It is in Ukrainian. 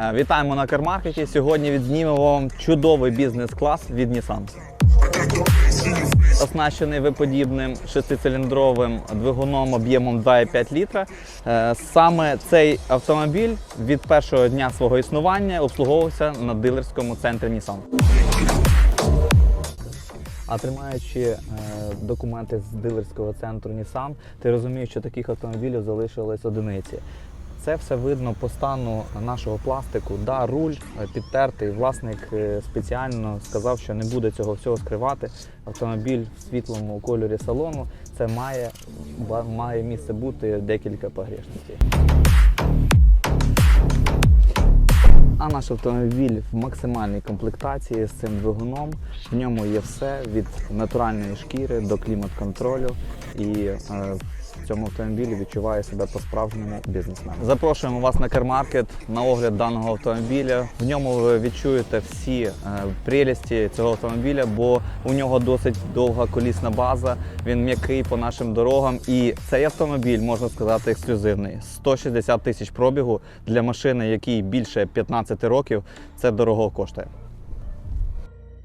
Е, Вітаємо на кармаркеті. Сьогодні відзнімемо вам чудовий бізнес-клас від Nissan. Оснащений виподібним шестициліндровим двигуном об'ємом 2,5 літра. Е, Саме цей автомобіль від першого дня свого існування обслуговувався на дилерському центрі Nissan. А тримаючи е, документи з дилерського центру Nissan, ти розумієш, що таких автомобілів залишились одиниці. Це все видно по стану нашого пластику. Да, руль е, підтертий. Власник е, спеціально сказав, що не буде цього всього скривати. Автомобіль в світлому кольорі салону. Це має, має місце бути декілька погрішностей. А наш автомобіль в максимальній комплектації з цим двигуном. В ньому є все від натуральної шкіри до клімат-контролю. І е, в цьому автомобілі відчуває себе по-справжньому бізнесмен. Запрошуємо вас на кармаркет на огляд даного автомобіля. В ньому ви відчуєте всі е, прелісті цього автомобіля, бо у нього досить довга колісна база. Він м'який по нашим дорогам. І цей автомобіль можна сказати ексклюзивний. 160 тисяч пробігу для машини, якій більше 15 років. Це дорого коштує.